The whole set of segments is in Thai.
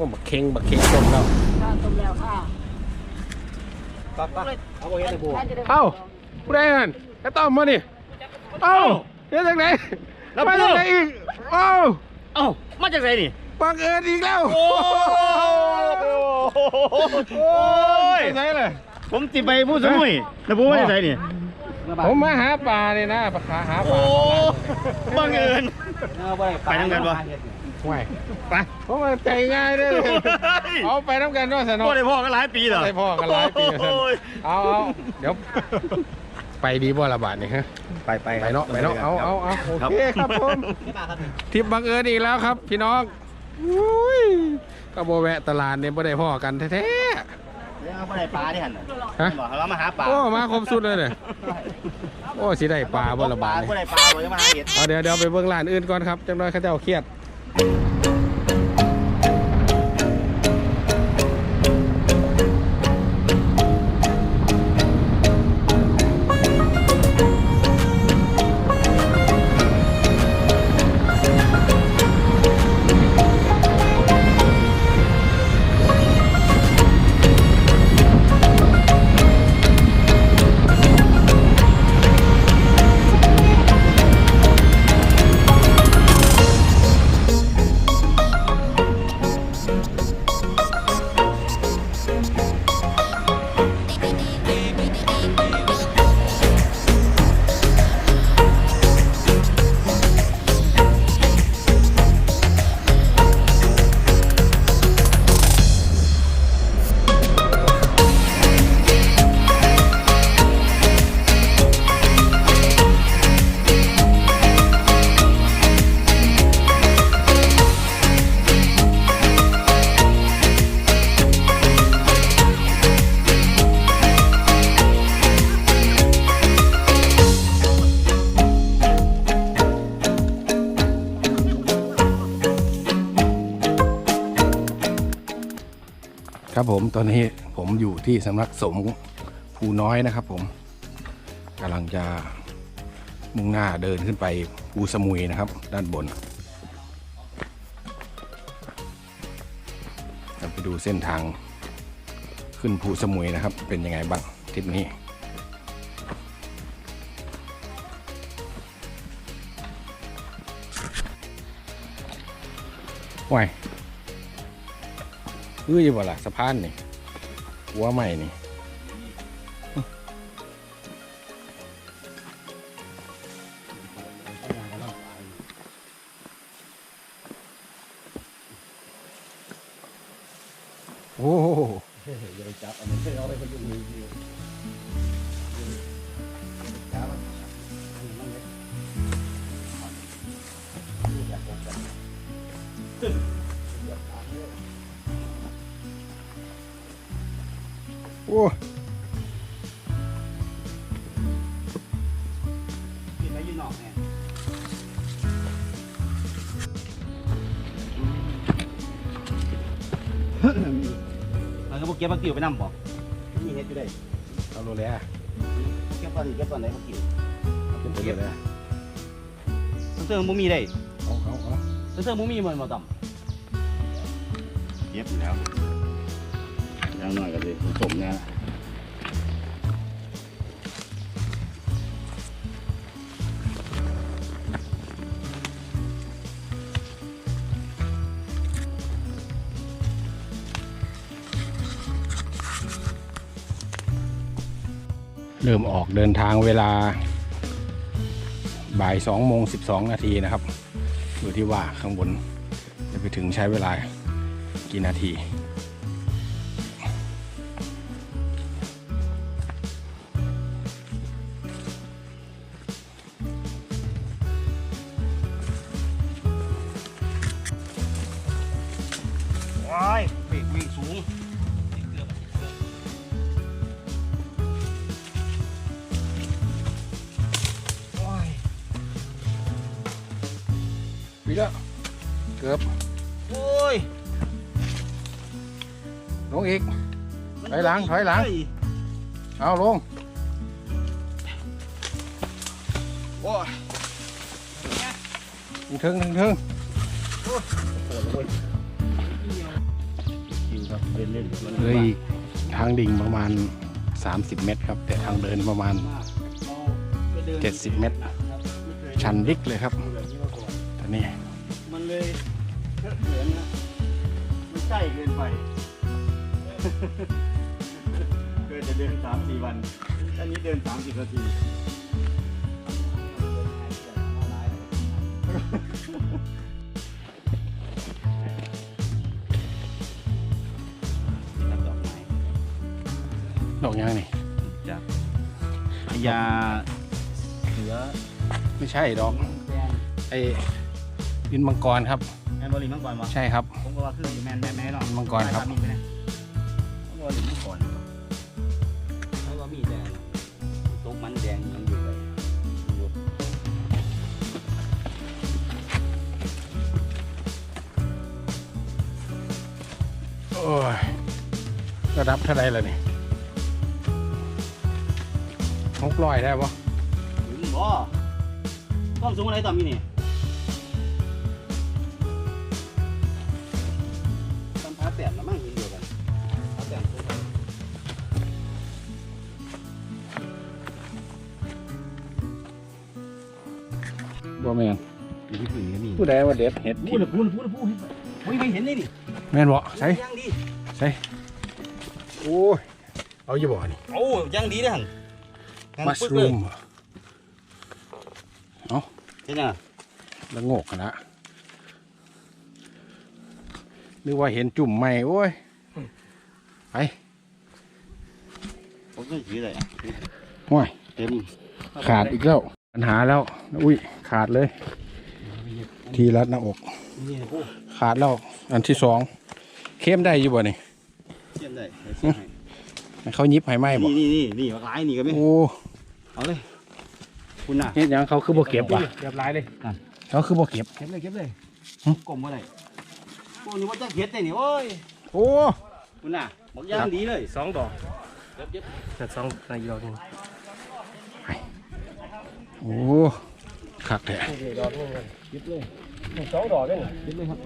อ้บักเค็งบักเค็งต้มแล้วข้าวต้มแล้วค่ะปั๊บปั๊บเอาไปเฮ็ดในบัวเอ้าผู้ใดนั่นกระต้อมมานี่เอ้าเฮ็ดจากไหนแล้วมาจากไหนอีกเอ้าเอ้ามาจากไหนนี่บังเอิญอีกแล้ว โอ้โอ้ยไปไหนเลยผมติไปผู้สมุยแล้วผมไม่ได้ใส่นี่ผมมาหาปลาเนี่ยนะปลาหาปโอ้ลาบังเอิญไปไปทำกันปะ ห่วยไปผมมาใจง่ายเด้อเอาไปน้ำกันด้วยสนพ่อได้พ่อกันหลายปีเหรอได้พ่อกันหลายปีแล้วโอ้ยเอาเอาเดี๋ยวไปดีบ่ละบาทนี่ฮะไปไปไปเนาะไปเนาะเอาเอาเอาโอเคครับผมทริปบังเอิญอีกแล้วครับ พี่น้องอุ้ยก็บแวะตลาดเนี่ยบ่ได้พ่อกันแท้เดี๋ยวเอาไปได้ปลาที่หันน่ะๆฮะบอกเรามาหาปลาโอ้มาครบสุดเลยเนี่ยโอ้สิได้ปลาบ่ละบาทบ่นี่ได้ปลาบ่ได้มาหาเห็ดเอาเดี๋ยวเดี๋ยวไปเบิ่งร้านอื่นก่อนครับจังน้อยเขาเจ้าเครียด Thank you. ครับผมตอนนี้ผมอยู่ที่สำนักสงฆ์ภูน้อยนะครับ ผมกำลังจะมุ่งหน้าเดินขึ้นไปภูสมุยนะครับ ด้านบนเราไปดูเส้นทางขึ้นภูสมุยนะครับ เป็นยังไงบ้างทริปนี้ว้าย คืออยู่บ่ล่ะสะพานนี่หัวใหม่นี่โอ้โหโอ้กินได้ยืน นอกเนี่ยมันก็บ่เก็บมากิ่วไปนำบ่นี่เฮ็ดอยู่ได้เอาโรเลยอะเก็บตอนนี้เก็บตอนไหนมากิ่วเอาเป็นตัวเลยอะเสื้อบ่มีได้เอาเอาเอาเสื้อบ่มีมันบ่ต่ำเก็บอยู่แล้วอ ย่างน้อยก็สิสมเนี่ยเริ่มออกเดินทางเวลาบ่ายสองโมงสิบสองนาทีนะครับ ดูที่ว่าข้างบนจะไปถึงใช้เวลากี่นาที อยหลังถอยหลัง เอาลง โอ้ยถึงถึงถึงดินเล่นเลยอีกทางดิ่งประมาณ 30 เมตรครับ แต่ทางเดินประมาณ 70 เมตร ชันริกเลยครับตอนนี้มันเลยเขินนะมันใกล้เกินไป เคยจะเดินสามสี่วันอันนี้เดินสามสิบนาทีดอกยางนี่จากพญาเสือไม่ใช่ดอกแดงไอ้ดินมังกรครับแมนบอลลีมังกรวะใช่ครับ ผมก็ว่าคือแมนแมนแมนเนาะมังกรครับมีไหมมังกรหรือมังกร โอ้ยระดับเท่าไรล่ะนี่หกร้อยได้ปะถึงบ่ความสูงอะไรต่อมีนี่ตำพาแต้มละมั่งยินเดียวกันพาแต้มสูงไปบ่แมนอยู่ที่พื้นก็มีผู้ใดว่าเด็ดเห็ดพูดเลยพูดเลยพูดเลยพูด เลยเฮ้ยไม่เห็นเลยดิแมนบ่ใช่ยังดีใช่โอ้ยเอาอยู่บ่นี่โอ้ยังดีเลยหันมัชรูมเห็นยังละโงกกันละนึกว่าเห็นจุ่มใหม่โอ้ยไปผมก็ถือเลยห้วยเต็มขาดอีกแล้วปัญหาแล้วอุ้ยขาดเลย ทีรัดหน้าอกนี่พูดขาดแล้วอันที่สองเข้มได้อยู่บ่นี่เชื่อมได้เชื่อมให้ให้เขายิบให้ไหมบ่นี่นี่นี่นี่ร้ายนี่ก็ไม่โอ้เอาเลยคุณน่ะเฮ็ดหยังเขาคือบ่เก็บว่ะเรียบร้อยเลยเขาคือบ่เก็บเก็บเลยเก็บเลยหึกลมมาเลยโอ้นี่ว่าจะเก็บได้นี่โอ้ยโอ้คุณน่ะบอกย่างดีเลยสองดอกเก็บเก็บแต่สองในดอกหนึงโอ้ คักแท้นี่ดอกหนึงกันเก็บเลยนี่สองดอกเลยเก็บเลยครับ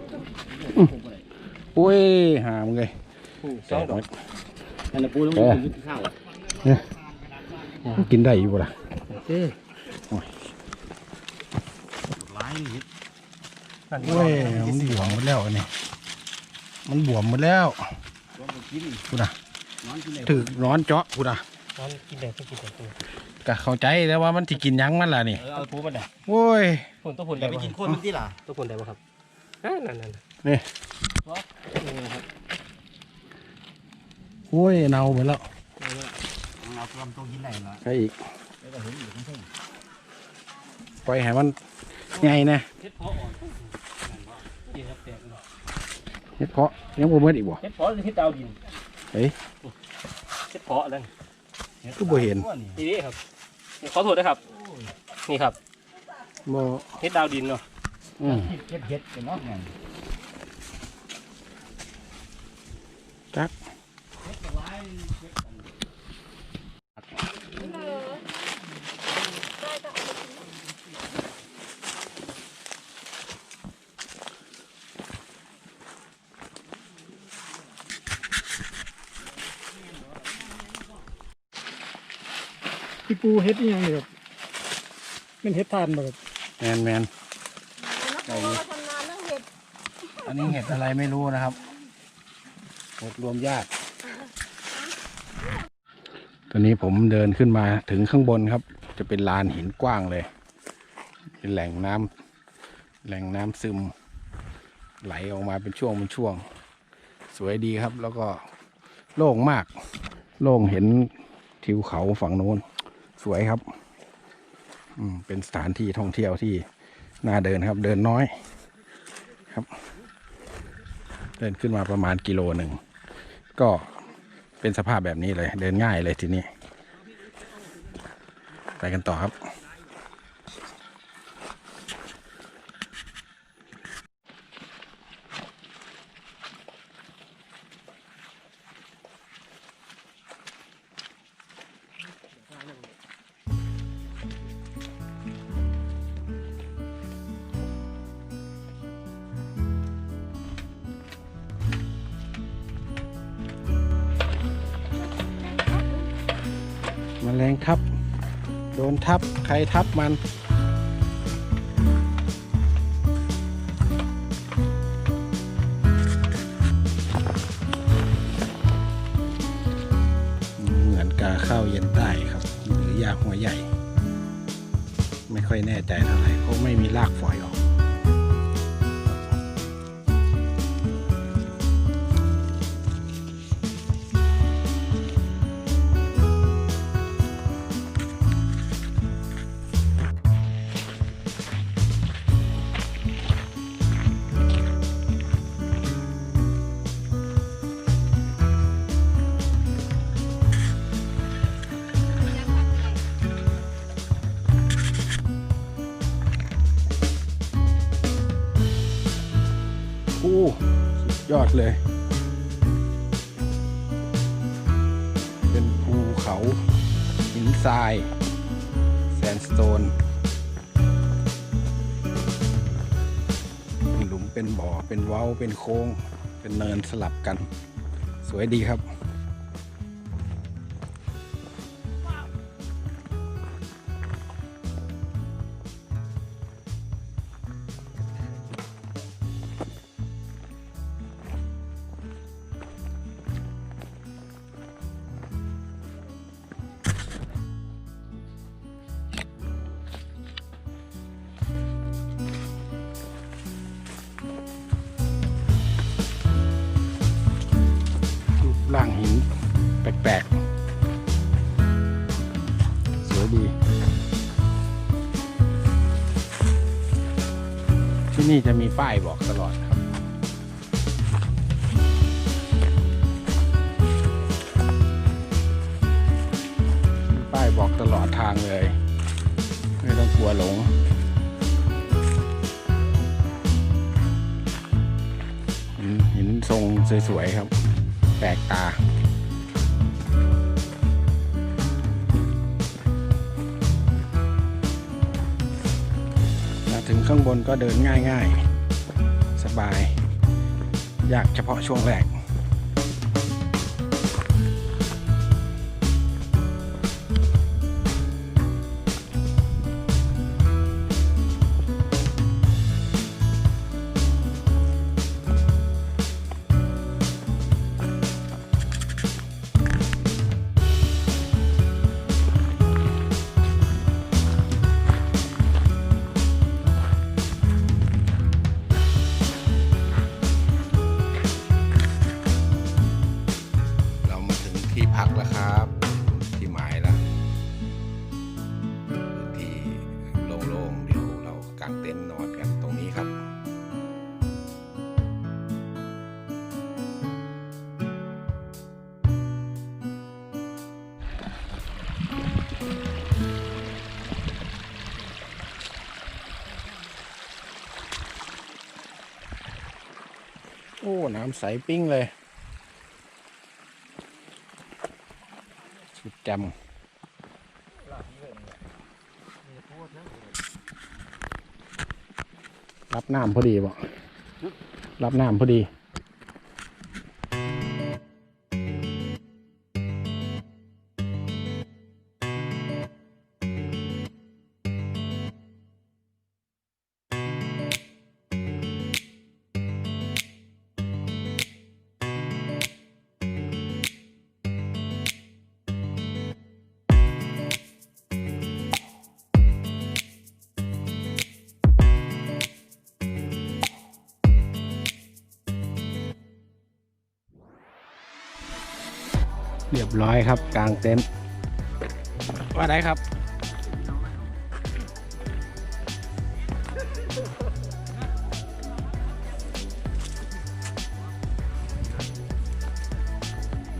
โอ้ยหามงเลยสองดอกนั่นน่ะปูแล้วมันกินข้าวอะกินได้อยู่บ่ล่ะเอ้ยร้ายนี่อันนี้โอ้ยมันบวมหมดแล้วอันนี่มันบวมหมดแล้วว่ามันกินพูดนะนอนกินเลยถือร้อนเจาะพูดนะมันกินได้ต้องกินได้ตัว ก็เข้าใจแล้วว่ามันสิกินหยังมันล่ะนี่เออเอาปูมันได้โอ้ย ผลตัวผลอได้ย่าไปบ่กินโคนมันที่ล่ะตัวผลได้บ่ครับอ่านั่นนั่นโอ้ยเน่าหมดแล้วเอาทำตัวกินได้ละใช่อีกแล้วก็เห็นอยู่ข้างปล่อยให้มันไงนะเฮ็ดเพาะอ่อนกินครับแตกเนาะเฮ็ดเพาะยังบ่เมื่ออีกบ่เฮ็ดเพาะหรือเฮ็ดดาวดินเฮ้ยเฮ็ดเพาะนั่นก็บ่เห็นนี่นี่ครับ ขอโทษนะครับ นี่ครับบ่เฮ็ดดาวดินเนาะอืมเก็บเห็ดเป็นนอกไงจัก ปูเฮ็ดอีหยังนี่ครับเป็นเฮ็ดทานบ่ครับแมนแมนนักโทษทำงานเรื่องเห็ดอันนี้เห็ดอะไรไม่รู้นะครับเห็ดรวมญาติตอนนี้ผมเดินขึ้นมาถึงข้างบนครับ จะเป็นลานหินกว้างเลย เป็นแหล่งน้ำแหล่งน้ำซึม ไหลออกมาเป็นช่วงเป็นช่วง สวยดีครับ แล้วก็โล่งมาก โล่งเห็นทิวเขาฝั่งโน้น สวยครับ อืมเป็นสถานที่ท่องเที่ยวที่น่าเดินครับ เดินน้อยครับ เดินขึ้นมาประมาณกิโลหนึ่ง ก็เป็นสภาพแบบนี้เลย เดินง่ายเลยทีนี้ ไปกันต่อครับ โดนทับใครทับมัน เหมือนกาข้าวเย็นใต้ครับ หรือยาหัวใหญ่ ไม่ค่อยแน่ใจเท่าไหร่เพราะไม่มีรากฝอยออก ยอดเลย เป็นภูเขาหินทรายแซนสโตนเป็นหลุมเป็นบ่อเป็นเว้าเป็นโค้ง เป็นเนินสลับกัน สวยดีครับ วยดี ที่นี่จะมีป้ายบอกตลอดครับ ป้ายบอกตลอดทางเลย ไม่ต้องกลัวหลงหินหินทรงสวยๆครับ แปลกตา ข้างบนก็เดินง่าย ๆ สบาย ยากเฉพาะช่วงแรก โอ้ น้ำใสปิ้งเลย สุดจำรับน้ำพอดีบ่รับน้ำพอดี เรียบร้อยครับกลางเต็นท์ว่าได้ครับ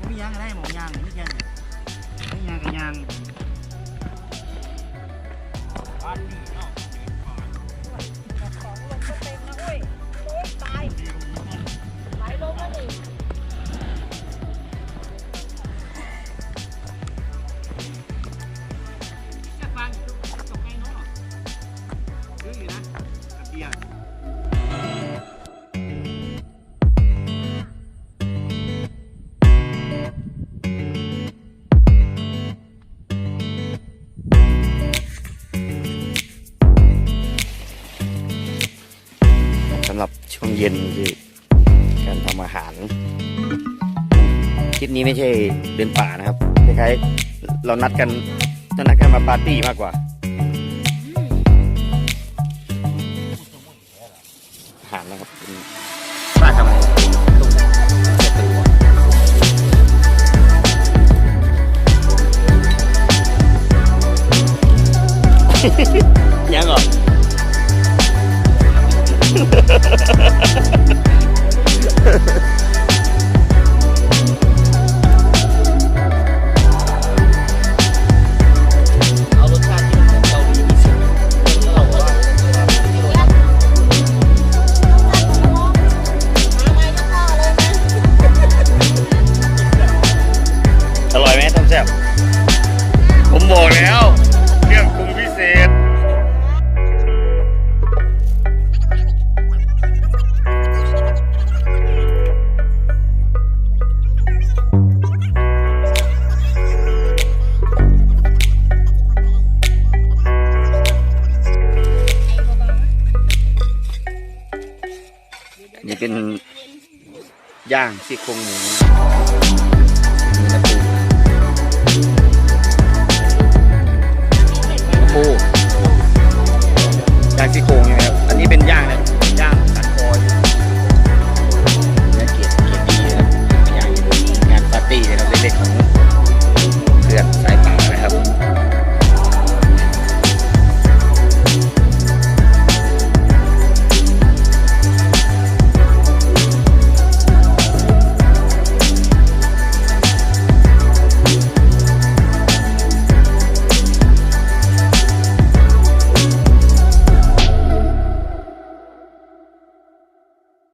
มียางอะไรหมองยางนี่ยังไม่ยางกับยางอันนี้เนาะของลงสเต็มนะเว้ยโอ๊ยตายไหลลงแล้วนี่ ช่วงเย็นคือการทำอาหาร คลิปนี้ไม่ใช่เดินป่านะครับคล้ายๆเรานัดกันจะนัดกันมาปาร์ตี้มากกว่า อาหารนะครับป้าทำอะไรต้มเจตัวยังเหรอ อารสชาติที่มันเป็นเกาหลีที่สุดเราบอกว่า อร่อยไหมต้มแซ่บผมบอกแล้ว ซี่โครงหมู